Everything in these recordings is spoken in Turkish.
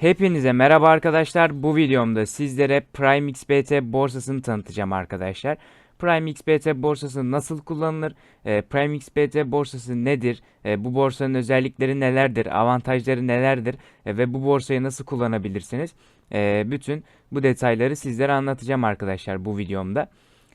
Hepinize merhaba arkadaşlar. Bu videomda sizlere Prime XBT borsasını tanıtacağım arkadaşlar. Prime XBT borsası nasıl kullanılır? E, Prime XBT borsası nedir? E, bu borsanın özellikleri nelerdir? Avantajları nelerdir? E, ve bu borsayı nasıl kullanabilirsiniz? Bütün bu detayları sizlere anlatacağım arkadaşlar bu videomda.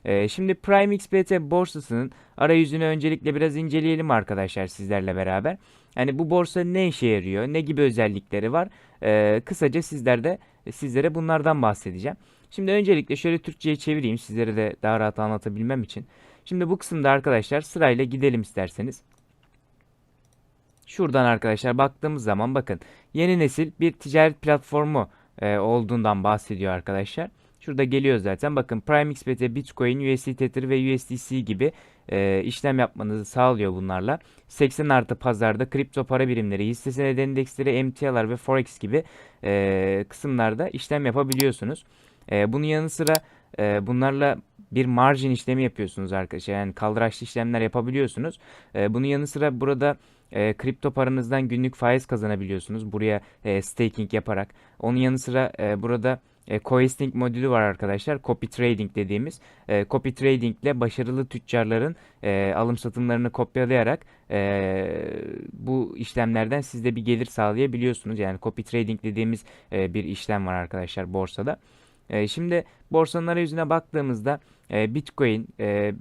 E, şimdi Prime XBT borsasının arayüzünü öncelikle biraz inceleyelim arkadaşlar sizlerle beraber. Yani bu borsa ne işe yarıyor? Ne gibi özellikleri var? Ee, kısaca sizlerde sizlere bunlardan bahsedeceğim. Şimdi öncelikle şöyle Türkçe'ye çevireyim sizlere de daha rahat anlatabilmem için. Şimdi bu kısımda arkadaşlar sırayla gidelim isterseniz. Şuradan arkadaşlar baktığımız zaman bakın yeni nesil bir ticaret platformu e, olduğundan bahsediyor arkadaşlar. Şurada geliyor zaten. Bakın Prime XBT, Bitcoin, USD Tether ve USDC gibi e, işlem yapmanızı sağlıyor bunlarla. 80 artı pazarda kripto para birimleri, hisse senedi endeksleri, emtialar ve forex gibi e, kısımlarda işlem yapabiliyorsunuz. E, bunun yanı sıra e, bunlarla bir margin işlemi yapıyorsunuz arkadaşlar. Yani kaldıraçlı işlemler yapabiliyorsunuz. E, bunun yanı sıra burada e, kripto paranızdan günlük faiz kazanabiliyorsunuz. Buraya e, staking yaparak. Onun yanı sıra e, burada e, Cohesting modülü var arkadaşlar. Copy trading dediğimiz. E, copy trading ile başarılı tüccarların e, alım satımlarını kopyalayarak e, bu işlemlerden siz de bir gelir sağlayabiliyorsunuz. Yani copy trading dediğimiz e, bir işlem var arkadaşlar borsada. E, şimdi borsanın arayüzüne baktığımızda e, Bitcoin, e,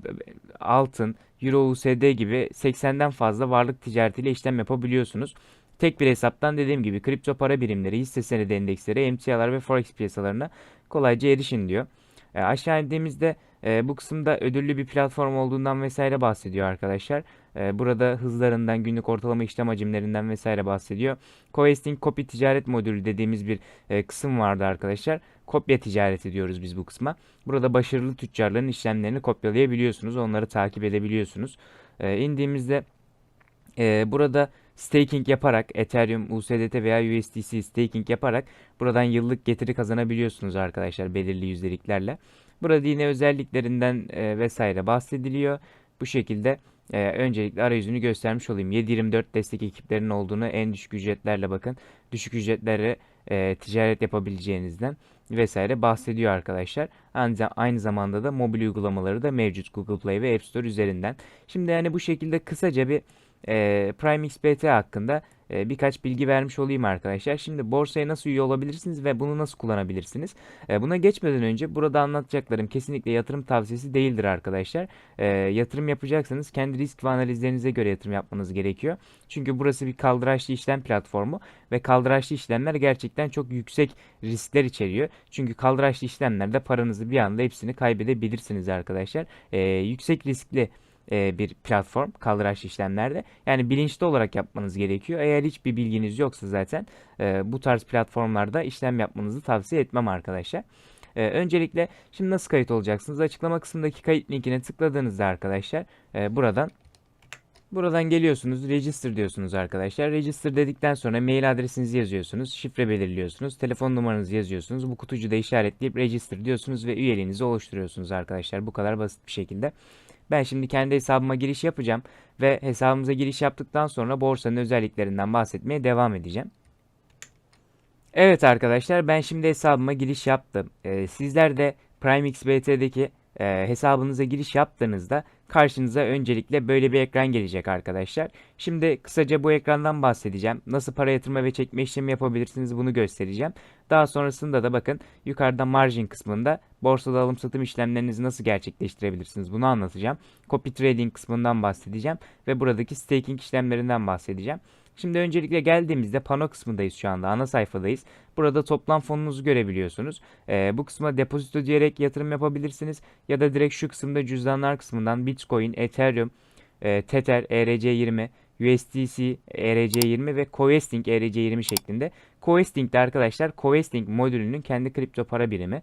altın, Euro USD gibi 80'den fazla varlık ticaretiyle işlem yapabiliyorsunuz. Tek bir hesaptan dediğim gibi kripto para birimleri, hisse senedi endeksleri, emtialar ve forex piyasalarına kolayca erişin diyor. E, aşağı indiğimizde e, bu kısımda ödüllü bir platform olduğundan vesaire bahsediyor arkadaşlar. E, burada hızlarından, günlük ortalama işlem hacimlerinden vesaire bahsediyor. Cohesting Copy Ticaret Modülü dediğimiz bir e, kısım vardı arkadaşlar. Kopya ticareti diyoruz biz bu kısma. Burada başarılı tüccarların işlemlerini kopyalayabiliyorsunuz. Onları takip edebiliyorsunuz. E, indiğimizde e, burada staking yaparak Ethereum, USDT veya USDC staking yaparak buradan yıllık getiri kazanabiliyorsunuz arkadaşlar belirli yüzdeliklerle. Burada yine özelliklerinden e, vesaire bahsediliyor. Bu şekilde e, öncelikle arayüzünü göstermiş olayım. 7.24 destek ekiplerinin olduğunu en düşük ücretlerle bakın. Düşük ücretlere e, ticaret yapabileceğinizden vesaire bahsediyor arkadaşlar. Aynı, aynı zamanda da mobil uygulamaları da mevcut Google Play ve App Store üzerinden. Şimdi yani bu şekilde kısaca bir e, Prime XBT hakkında e, birkaç bilgi vermiş olayım arkadaşlar. Şimdi borsaya nasıl üye olabilirsiniz ve bunu nasıl kullanabilirsiniz? E, buna geçmeden önce burada anlatacaklarım kesinlikle yatırım tavsiyesi değildir arkadaşlar. E, yatırım yapacaksanız kendi risk ve analizlerinize göre yatırım yapmanız gerekiyor. Çünkü burası bir kaldıraçlı işlem platformu ve kaldıraçlı işlemler gerçekten çok yüksek riskler içeriyor. Çünkü kaldıraçlı işlemlerde paranızı bir anda hepsini kaybedebilirsiniz arkadaşlar. E, yüksek riskli e, bir platform kaldıraçlı işlemlerde. Yani bilinçli olarak yapmanız gerekiyor. Eğer hiçbir bilginiz yoksa zaten e, bu tarz platformlarda işlem yapmanızı tavsiye etmem arkadaşlar. E, öncelikle şimdi nasıl kayıt olacaksınız? Açıklama kısmındaki kayıt linkine tıkladığınızda arkadaşlar e, buradan Buradan geliyorsunuz, register diyorsunuz arkadaşlar. Register dedikten sonra mail adresinizi yazıyorsunuz, şifre belirliyorsunuz, telefon numaranızı yazıyorsunuz. Bu kutucuda işaretleyip register diyorsunuz ve üyeliğinizi oluşturuyorsunuz arkadaşlar. Bu kadar basit bir şekilde. Ben şimdi kendi hesabıma giriş yapacağım ve hesabımıza giriş yaptıktan sonra borsanın özelliklerinden bahsetmeye devam edeceğim. Evet arkadaşlar ben şimdi hesabıma giriş yaptım. Ee, sizler de Prime XBT'deki e, hesabınıza giriş yaptığınızda karşınıza öncelikle böyle bir ekran gelecek arkadaşlar. Şimdi kısaca bu ekrandan bahsedeceğim. Nasıl para yatırma ve çekme işlemi yapabilirsiniz bunu göstereceğim. Daha sonrasında da bakın yukarıda margin kısmında borsada alım satım işlemlerinizi nasıl gerçekleştirebilirsiniz bunu anlatacağım. Copy trading kısmından bahsedeceğim ve buradaki staking işlemlerinden bahsedeceğim. Şimdi öncelikle geldiğimizde pano kısmındayız şu anda. Ana sayfadayız. Burada toplam fonunuzu görebiliyorsunuz. Ee, bu kısma depozito diyerek yatırım yapabilirsiniz. Ya da direkt şu kısımda cüzdanlar kısmından Bitcoin, Ethereum, e, Tether, ERC20, USDC, ERC20 ve Cohesting ERC20 şeklinde. Cohesting de arkadaşlar Cohesting modülünün kendi kripto para birimi.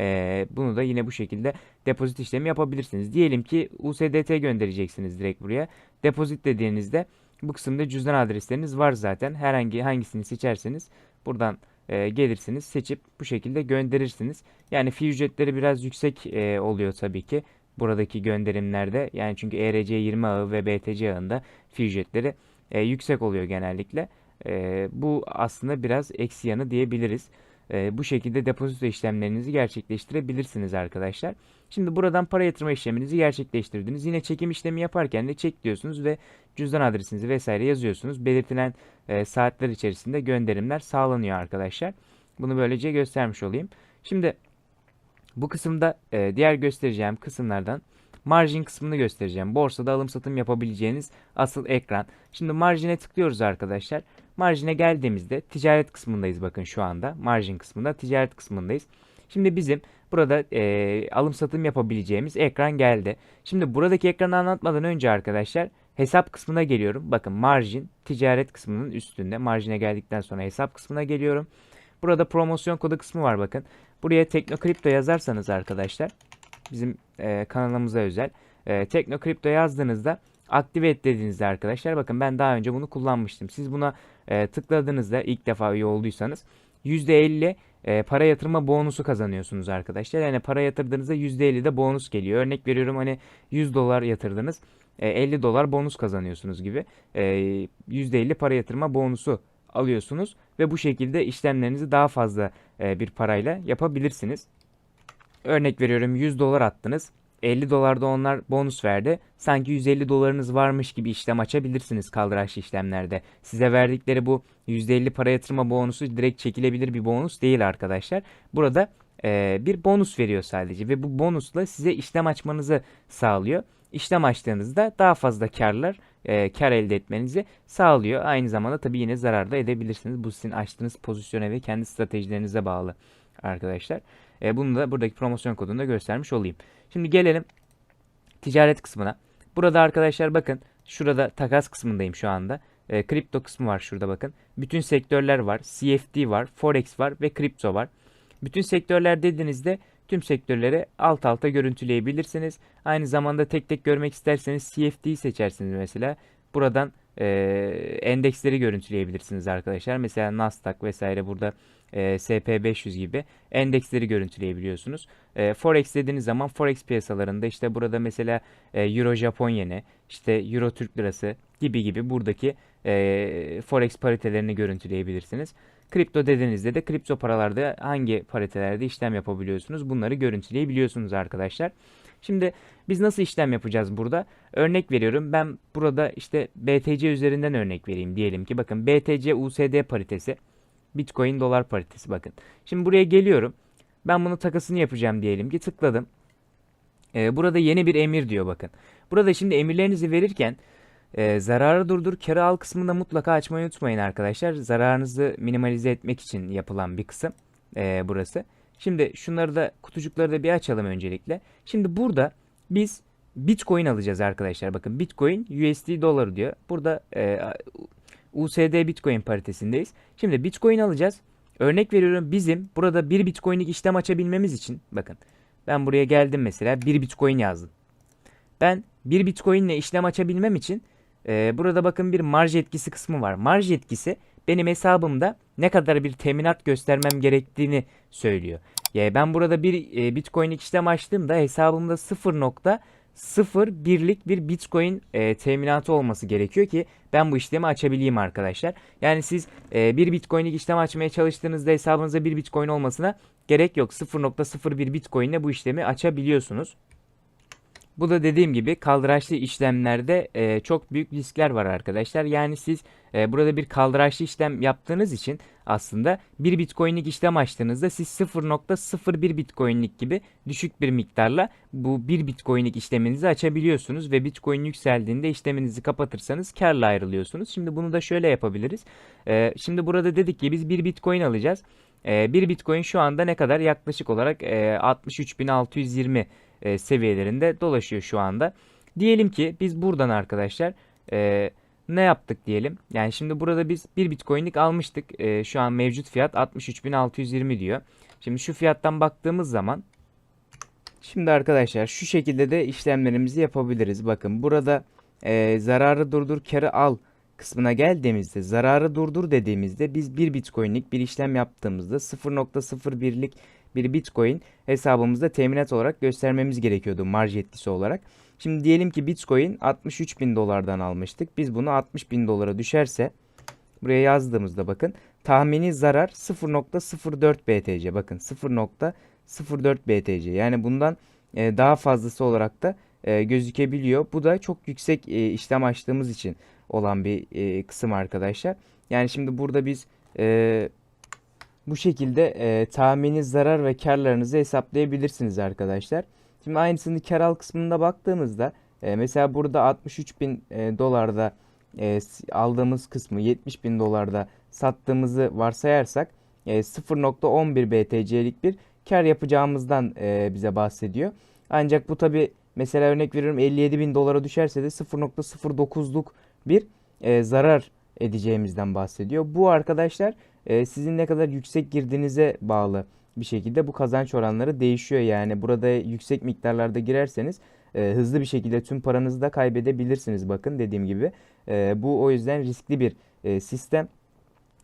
Ee, bunu da yine bu şekilde depozit işlemi yapabilirsiniz. Diyelim ki USDT göndereceksiniz direkt buraya. Depozit dediğinizde bu kısımda cüzdan adresleriniz var zaten. Herhangi hangisini seçerseniz buradan e, gelirsiniz seçip bu şekilde gönderirsiniz. Yani fi ücretleri biraz yüksek e, oluyor tabii ki buradaki gönderimlerde. Yani çünkü ERC20 ağı ve BTC ağında fi ücretleri e, yüksek oluyor genellikle. E, bu aslında biraz eksi yanı diyebiliriz. E, bu şekilde depozito işlemlerinizi gerçekleştirebilirsiniz arkadaşlar. Şimdi buradan para yatırma işleminizi gerçekleştirdiniz. Yine çekim işlemi yaparken de çek diyorsunuz ve cüzdan adresinizi vesaire yazıyorsunuz. Belirtilen e, saatler içerisinde gönderimler sağlanıyor arkadaşlar. Bunu böylece göstermiş olayım. Şimdi bu kısımda e, diğer göstereceğim kısımlardan margin kısmını göstereceğim. Borsada alım satım yapabileceğiniz asıl ekran. Şimdi marjine tıklıyoruz arkadaşlar. Marjine geldiğimizde ticaret kısmındayız bakın şu anda. Margin kısmında ticaret kısmındayız. Şimdi bizim burada e, alım satım yapabileceğimiz ekran geldi. Şimdi buradaki ekranı anlatmadan önce arkadaşlar hesap kısmına geliyorum. Bakın margin ticaret kısmının üstünde. Marjine geldikten sonra hesap kısmına geliyorum. Burada promosyon kodu kısmı var bakın. Buraya Teknokripto yazarsanız arkadaşlar bizim e, kanalımıza özel. E, Teknokripto yazdığınızda aktive et dediğinizde arkadaşlar bakın ben daha önce bunu kullanmıştım. Siz buna e, tıkladığınızda ilk defa üye olduysanız %50 e, para yatırma bonusu kazanıyorsunuz arkadaşlar. Yani para yatırdığınızda %50 de bonus geliyor. Örnek veriyorum hani 100 dolar yatırdınız. E, 50 dolar bonus kazanıyorsunuz gibi. E, %50 para yatırma bonusu alıyorsunuz ve bu şekilde işlemlerinizi daha fazla e, bir parayla yapabilirsiniz. Örnek veriyorum 100 dolar attınız. 50 dolarda onlar bonus verdi. Sanki 150 dolarınız varmış gibi işlem açabilirsiniz kaldıraçlı işlemlerde. Size verdikleri bu %50 para yatırma bonusu direkt çekilebilir bir bonus değil arkadaşlar. Burada e, bir bonus veriyor sadece ve bu bonusla size işlem açmanızı sağlıyor. İşlem açtığınızda daha fazla karlar, e, kar elde etmenizi sağlıyor. Aynı zamanda tabii yine zarar da edebilirsiniz. Bu sizin açtığınız pozisyona ve kendi stratejilerinize bağlı arkadaşlar. E, bunu da buradaki promosyon kodunu da göstermiş olayım. Şimdi gelelim ticaret kısmına. Burada arkadaşlar bakın şurada takas kısmındayım şu anda. E, kripto kısmı var şurada bakın. Bütün sektörler var. CFD var, Forex var ve kripto var. Bütün sektörler dediğinizde tüm sektörleri alt alta görüntüleyebilirsiniz. Aynı zamanda tek tek görmek isterseniz CFD'yi seçersiniz mesela. Buradan e, endeksleri görüntüleyebilirsiniz arkadaşlar. Mesela Nasdaq vesaire burada e, SP500 gibi endeksleri görüntüleyebiliyorsunuz. E, Forex dediğiniz zaman Forex piyasalarında işte burada mesela e, Euro Japon yeni, işte Euro Türk Lirası gibi gibi buradaki e, Forex paritelerini görüntüleyebilirsiniz. Kripto dediğinizde de kripto paralarda hangi paritelerde işlem yapabiliyorsunuz bunları görüntüleyebiliyorsunuz arkadaşlar. Şimdi biz nasıl işlem yapacağız burada? Örnek veriyorum. Ben burada işte BTC üzerinden örnek vereyim diyelim ki bakın BTC USD paritesi Bitcoin dolar paritesi bakın. Şimdi buraya geliyorum. Ben bunu takasını yapacağım diyelim ki tıkladım. Ee, burada yeni bir emir diyor bakın. Burada şimdi emirlerinizi verirken e, zararı durdur, karı al kısmında mutlaka açmayı unutmayın arkadaşlar. Zararınızı minimalize etmek için yapılan bir kısım e, burası. Şimdi şunları da kutucukları da bir açalım öncelikle. Şimdi burada biz Bitcoin alacağız arkadaşlar. Bakın Bitcoin USD doları diyor. Burada e, USD Bitcoin paritesindeyiz. Şimdi Bitcoin alacağız. Örnek veriyorum bizim burada 1 Bitcoin'lik işlem açabilmemiz için bakın ben buraya geldim mesela 1 Bitcoin yazdım. Ben 1 Bitcoin ile işlem açabilmem için e, burada bakın bir marj etkisi kısmı var. Marj etkisi benim hesabımda ne kadar bir teminat göstermem gerektiğini söylüyor. Yani ben burada bir e, Bitcoin'lik işlem açtığımda hesabımda 0.01'lik bir Bitcoin e, teminatı olması gerekiyor ki ben bu işlemi açabileyim arkadaşlar. Yani siz e, bir Bitcoin'lik işlem açmaya çalıştığınızda hesabınızda bir Bitcoin olmasına gerek yok. 0.01 Bitcoin ile bu işlemi açabiliyorsunuz. Bu da dediğim gibi kaldıraçlı işlemlerde e, çok büyük riskler var arkadaşlar. Yani siz e, burada bir kaldıraçlı işlem yaptığınız için aslında bir bitcoinlik işlem açtığınızda siz 0.01 bitcoinlik gibi düşük bir miktarla bu bir bitcoinlik işleminizi açabiliyorsunuz ve bitcoin yükseldiğinde işleminizi kapatırsanız karla ayrılıyorsunuz. Şimdi bunu da şöyle yapabiliriz. E, şimdi burada dedik ki biz bir bitcoin alacağız. E, bir bitcoin şu anda ne kadar? Yaklaşık olarak e, 63.620 e, seviyelerinde dolaşıyor şu anda. Diyelim ki biz buradan arkadaşlar e, ne yaptık diyelim. Yani şimdi burada biz 1 bitcoinlik almıştık. E, şu an mevcut fiyat 63.620 diyor. Şimdi şu fiyattan baktığımız zaman şimdi arkadaşlar şu şekilde de işlemlerimizi yapabiliriz. Bakın burada e, zararı durdur karı al kısmına geldiğimizde zararı durdur dediğimizde biz 1 bitcoinlik bir işlem yaptığımızda 0.01'lik bir bitcoin hesabımızda teminat olarak göstermemiz gerekiyordu marj etkisi olarak. Şimdi diyelim ki bitcoin 63 bin dolardan almıştık. Biz bunu 60 bin dolara düşerse buraya yazdığımızda bakın tahmini zarar 0.04 BTC. Bakın 0.04 BTC. Yani bundan e, daha fazlası olarak da e, gözükebiliyor. Bu da çok yüksek e, işlem açtığımız için olan bir kısım arkadaşlar. Yani şimdi burada biz bu şekilde e, tahmini zarar ve karlarınızı hesaplayabilirsiniz arkadaşlar. Şimdi aynısını kar al kısmında baktığımızda e, mesela burada 63 bin e, dolarda e, aldığımız kısmı 70 bin dolarda sattığımızı varsayarsak e, 0.11 BTC'lik bir kar yapacağımızdan e, bize bahsediyor. Ancak bu tabi mesela örnek veriyorum 57 bin dolara düşerse de 0.09'luk bir e, zarar edeceğimizden bahsediyor. Bu arkadaşlar e, sizin ne kadar yüksek girdiğinize bağlı bir şekilde bu kazanç oranları değişiyor. Yani burada yüksek miktarlarda girerseniz e, hızlı bir şekilde tüm paranızı da kaybedebilirsiniz. Bakın dediğim gibi E, bu o yüzden riskli bir e, sistem.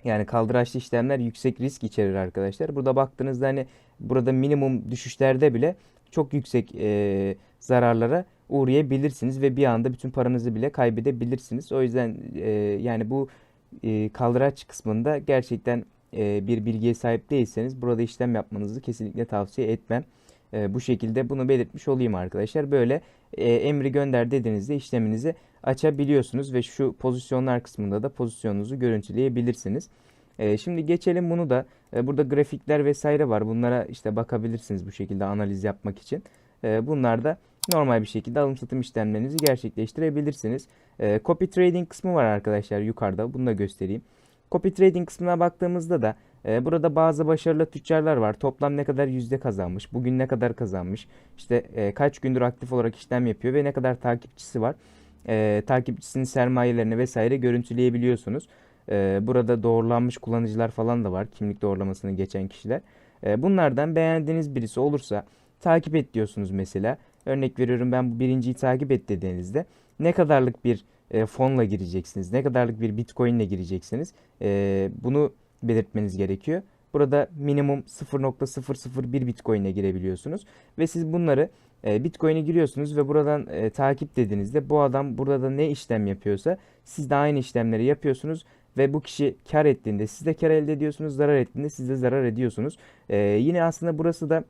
Yani kaldıraçlı işlemler yüksek risk içerir arkadaşlar. Burada baktığınızda hani burada minimum düşüşlerde bile çok yüksek e, zararlara uğrayabilirsiniz ve bir anda bütün paranızı bile kaybedebilirsiniz. O yüzden e, yani bu e, kaldıraç kısmında gerçekten e, bir bilgiye sahip değilseniz burada işlem yapmanızı kesinlikle tavsiye etmem. E, bu şekilde bunu belirtmiş olayım arkadaşlar. Böyle e, emri gönder dediğinizde işleminizi açabiliyorsunuz ve şu pozisyonlar kısmında da pozisyonunuzu görüntüleyebilirsiniz. E, şimdi geçelim bunu da e, burada grafikler vesaire var. Bunlara işte bakabilirsiniz bu şekilde analiz yapmak için. E, bunlar da normal bir şekilde alım satım işlemlerinizi gerçekleştirebilirsiniz. E, copy trading kısmı var arkadaşlar yukarıda. Bunu da göstereyim. Copy trading kısmına baktığımızda da e, burada bazı başarılı tüccarlar var. Toplam ne kadar yüzde kazanmış, bugün ne kadar kazanmış, işte e, kaç gündür aktif olarak işlem yapıyor ve ne kadar takipçisi var. E, takipçisinin sermayelerini vesaire görüntüleyebiliyorsunuz. E, burada doğrulanmış kullanıcılar falan da var. Kimlik doğrulamasını geçen kişiler. E, bunlardan beğendiğiniz birisi olursa takip et diyorsunuz mesela. Örnek veriyorum ben bu birinciyi takip et dediğinizde ne kadarlık bir e, fonla gireceksiniz, ne kadarlık bir bitcoin ile gireceksiniz. E, bunu belirtmeniz gerekiyor. Burada minimum 0.001 bitcoin ile girebiliyorsunuz ve siz bunları e, bitcoin'e giriyorsunuz ve buradan e, takip dediğinizde bu adam burada ne işlem yapıyorsa siz de aynı işlemleri yapıyorsunuz ve bu kişi kar ettiğinde siz de kar elde ediyorsunuz, zarar ettiğinde siz de zarar ediyorsunuz. E, yine aslında burası da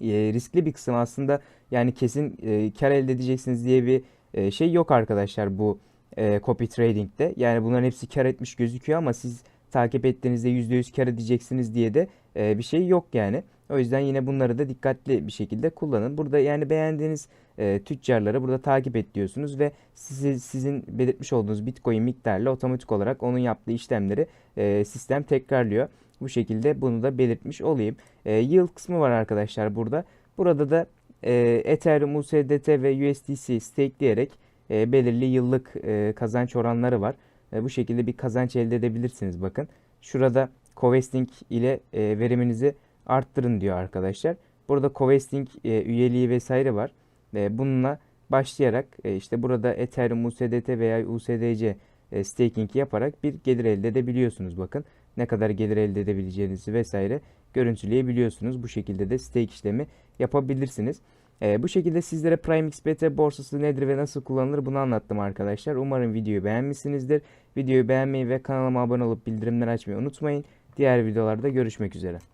e, riskli bir kısım aslında yani kesin e, kar elde edeceksiniz diye bir e, şey yok arkadaşlar bu e, copy trading'de. Yani bunların hepsi kar etmiş gözüküyor ama siz takip ettiğinizde %100 kar edeceksiniz diye de e, bir şey yok yani. O yüzden yine bunları da dikkatli bir şekilde kullanın. Burada yani beğendiğiniz e, tüccarları burada takip et diyorsunuz ve sizi, sizin belirtmiş olduğunuz Bitcoin miktarıyla otomatik olarak onun yaptığı işlemleri e, sistem tekrarlıyor. Bu şekilde bunu da belirtmiş olayım. E, yield kısmı var arkadaşlar burada. Burada da e, Ethereum, USDT ve USDC stakeleyerek e, belirli yıllık e, kazanç oranları var. E, bu şekilde bir kazanç elde edebilirsiniz bakın. Şurada Covesting ile e, veriminizi arttırın diyor arkadaşlar. Burada Covesting e, üyeliği vesaire var. E, bununla başlayarak e, işte burada Ethereum, USDT veya USDC e, staking yaparak bir gelir elde edebiliyorsunuz bakın. Ne kadar gelir elde edebileceğinizi vesaire görüntüleyebiliyorsunuz. Bu şekilde de stake işlemi yapabilirsiniz. Ee, bu şekilde sizlere Prime XBT borsası nedir ve nasıl kullanılır bunu anlattım arkadaşlar. Umarım videoyu beğenmişsinizdir. Videoyu beğenmeyi ve kanalıma abone olup bildirimleri açmayı unutmayın. Diğer videolarda görüşmek üzere.